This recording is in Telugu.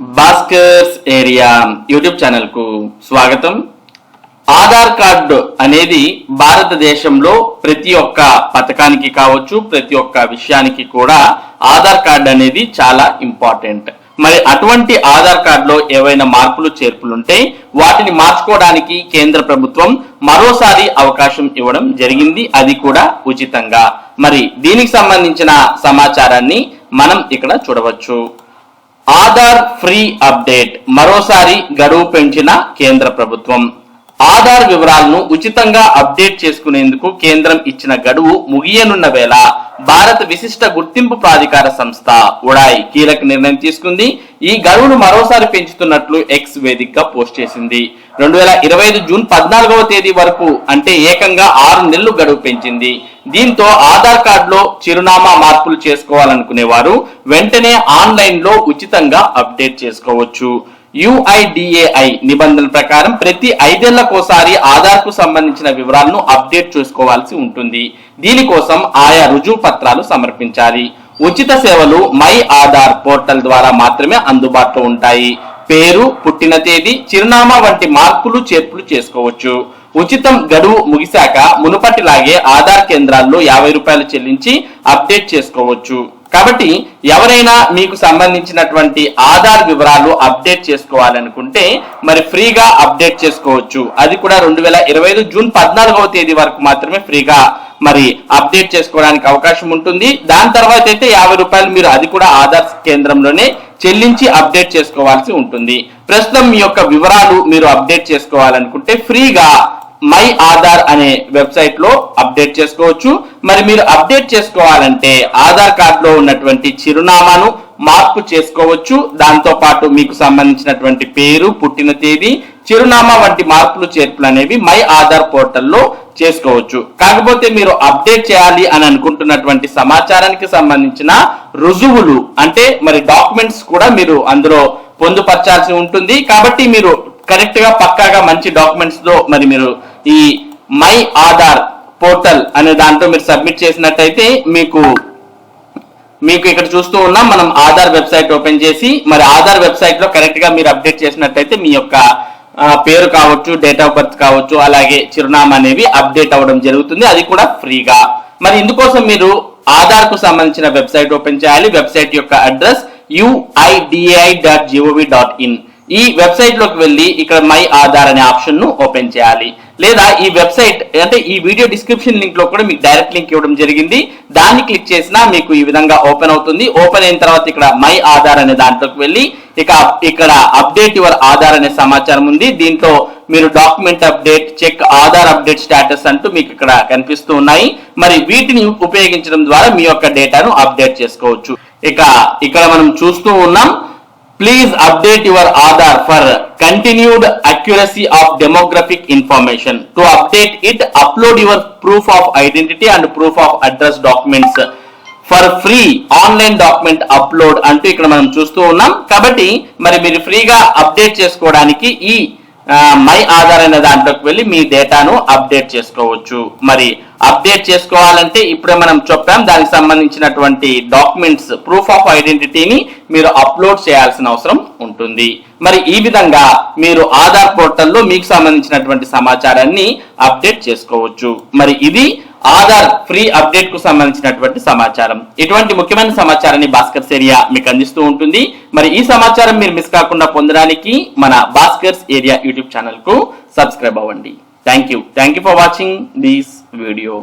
భాస్కర్స్ ఏరియా యూట్యూబ్ ఛానల్కు స్వాగతం. ఆధార్ కార్డు అనేది భారతదేశంలో ప్రతి ఒక్క పథకానికి కావచ్చు ప్రతి ఒక్క విషయానికి కూడా ఆధార్ కార్డు అనేది చాలా ఇంపార్టెంట్. మరి అటువంటి ఆధార్ కార్డులో ఏవైనా మార్పులు చేర్పులు ఉంటే వాటిని మార్చుకోవడానికి కేంద్ర ప్రభుత్వం మరోసారి అవకాశం ఇవ్వడం జరిగింది. అది కూడా ఉచితంగా. మరి దీనికి సంబంధించిన సమాచారాన్ని మనం ఇక్కడ చూడవచ్చు. Aadhaar free update. మరోసారి గడువు పెంచిన కేంద్ర ప్రభుత్వం. ఆధార్ వివరాలను ఉచితంగా అప్డేట్ చేసుకునేందుకు కేంద్రం ఇచ్చిన గడువు ముగియనున్న వేళ భారత విశిష్ట గుర్తింపు ప్రాధికార సంస్థ ఉడాయ్ కీలక నిర్ణయం తీసుకుంది. ఈ గడువును మరోసారి పెంచుతున్నట్లు ఎక్స్ వేదికగా పోస్ట్ చేసింది. రెండు వేల ఇరవై ఐదు జూన్ పద్నాలుగవ తేదీ వరకు అంటే ఏకంగా ఆరు నెలలు గడువు పెంచింది. దీంతో ఆధార్ కార్డులో చిరునామా మార్పులు చేసుకోవాలనుకునే వారు వెంటనే ఆన్లైన్లో ఉచితంగా అప్డేట్ చేసుకోవచ్చు. యుఐడిఏఐ నిబంధనల ప్రకారం ప్రతి ఐదేళ్ళకోసారి ఆధార్కు సంబంధించిన వివరాలను అప్డేట్ చేసుకోవాల్సి ఉంటుంది. దీనికోసం ఆయా రుజువు పత్రాలు సమర్పించాలి. ఉచిత సేవలు మై ఆధార్ పోర్టల్ ద్వారా మాత్రమే అందుబాటులో ఉంటాయి. పేరు పుట్టిన తేదీ చిరునామా వంటి మార్పులు చేర్పులు చేసుకోవచ్చు. ఉచితం గడువు ముగిశాక మునుపటిలాగే ఆధార్ కేంద్రాల్లో యాభై రూపాయలు చెల్లించి అప్డేట్ చేసుకోవచ్చు. కాబట్టి ఎవరైనా మీకు సంబంధించినటువంటి ఆధార్ వివరాలు అప్డేట్ చేసుకోవాలనుకుంటే మరి ఫ్రీగా అప్డేట్ చేసుకోవచ్చు. అది కూడా రెండు వేల ఇరవై ఐదు జూన్ పద్నాలుగవ తేదీ వరకు మాత్రమే ఫ్రీగా మరి అప్డేట్ చేసుకోవడానికి అవకాశం ఉంటుంది. దాని తర్వాత అయితే యాభై రూపాయలు మీరు అది కూడా ఆధార్ కేంద్రంలోనే చెల్లించి అప్డేట్ చేసుకోవాల్సి ఉంటుంది. ప్రస్తుతం మీ యొక్క వివరాలు మీరు అప్డేట్ చేసుకోవాలనుకుంటే ఫ్రీగా మై ఆధార్ అనే వెబ్సైట్లో అప్డేట్ చేసుకోవచ్చు. మరి మీరు అప్డేట్ చేసుకోవాలంటే ఆధార్ కార్డ్లో ఉన్నటువంటి చిరునామాను మార్పు చేసుకోవచ్చు. దాంతో పాటు మీకు సంబంధించినటువంటి పేరు పుట్టిన తేదీ చిరునామా వంటి మార్పులు చేర్పులు అనేవి మై ఆధార్ పోర్టల్లో చేసుకోవచ్చు. కాకపోతే మీరు అప్డేట్ చేయాలి అని అనుకుంటున్నటువంటి సమాచారానికి సంబంధించిన రుజువులు అంటే మరి డాక్యుమెంట్స్ కూడా మీరు అందులో పొందుపరచాల్సి ఉంటుంది. కాబట్టి మీరు కరెక్ట్గా పక్కాగా మంచి డాక్యుమెంట్స్తో మరి మీరు ఈ మై ఆధార్ పోర్టల్ అనే దాంట్లో మీరు సబ్మిట్ చేసినట్టయితే మీకు మీకు ఇక్కడ చూస్తూ ఉన్నాం మనం ఆధార్ వెబ్సైట్ ఓపెన్ చేసి మరి ఆధార్ వెబ్సైట్లో కరెక్ట్గా మీరు అప్డేట్ చేసినట్టయితే మీ యొక్క పేరు కావచ్చు డేట్ ఆఫ్ బర్త్ కావచ్చు అలాగే చిరునామా అనేవి అప్డేట్ అవ్వడం జరుగుతుంది. అది కూడా ఫ్రీగా. మరి ఇందుకోసం మీరు ఆధార్కు సంబంధించిన వెబ్సైట్ ఓపెన్ చేయాలి. వెబ్సైట్ యొక్క address UIDAI dot gov dot in ఈ వెబ్సైట్లోకి వెళ్ళి ఇక్కడ మై ఆధార్ అనే ఆప్షన్ను ఓపెన్ చేయాలి. లేదా ఈ వెబ్సైట్ అంటే ఈ వీడియో డిస్క్రిప్షన్ లింక్లో కూడా మీకు డైరెక్ట్ లింక్ ఇవ్వడం జరిగింది. దాన్ని క్లిక్ చేసినా మీకు ఈ విధంగా ఓపెన్ అవుతుంది. ఓపెన్ అయిన తర్వాత ఇక్కడ మై ఆధార్ అనే దాంట్లోకి వెళ్ళి ఇక ఇక్కడ అప్డేట్ యువర్ ఆధార్ అనే సమాచారం ఉంది. దీంట్లో మీరు document update check Aadhaar update status అంటూ మీకు ఇక్కడ కనిపిస్తూ ఉన్నాయి. మరి వీటిని ఉపయోగించడం ద్వారా మీ యొక్క డేటాను అప్డేట్ చేసుకోవచ్చు. ఇక ఇక్కడ మనం చూస్తూ ఉన్నాం. Please update your Aadhaar for continued accuracy of demographic information to update it upload your proof of identity and proof of address documents for free online document upload అంటూ ఇక్కడ మనం చూస్తూ ఉన్నాం. కాబట్టి మరి మీరు ఫ్రీగా అప్డేట్ చేసుకోవడానికి ఈ మై ఆధార్ అనే దాంట్లోకి వెళ్ళి మీ డేటాను అప్డేట్ చేసుకోవచ్చు. మరి అప్డేట్ చేసుకోవాలంటే ఇప్పుడే మనం చెప్పాం దానికి సంబంధించినటువంటి డాక్యుమెంట్స్ ప్రూఫ్ ఆఫ్ ఐడెంటిటీని మీరు అప్లోడ్ చేయాల్సిన అవసరం ఉంటుంది. మరి ఈ విధంగా మీరు ఆధార్ పోర్టల్లో మీకు సంబంధించినటువంటి సమాచారాన్ని అప్డేట్ చేసుకోవచ్చు. మరి ఇది ఆధార్ ఫ్రీ అప్డేట్కు సంబంధించినటువంటి సమాచారం. ఇటువంటి ముఖ్యమైన సమాచారాన్ని భాస్కర్స్ ఏరియా మీకు అందిస్తూ ఉంటుంది. మరి ఈ సమాచారం మీరు మిస్ కాకుండా పొందడానికి మన భాస్కర్స్ ఏరియా యూట్యూబ్ ఛానల్కు సబ్స్క్రైబ్ అవ్వండి. Thank you thank you for watching this video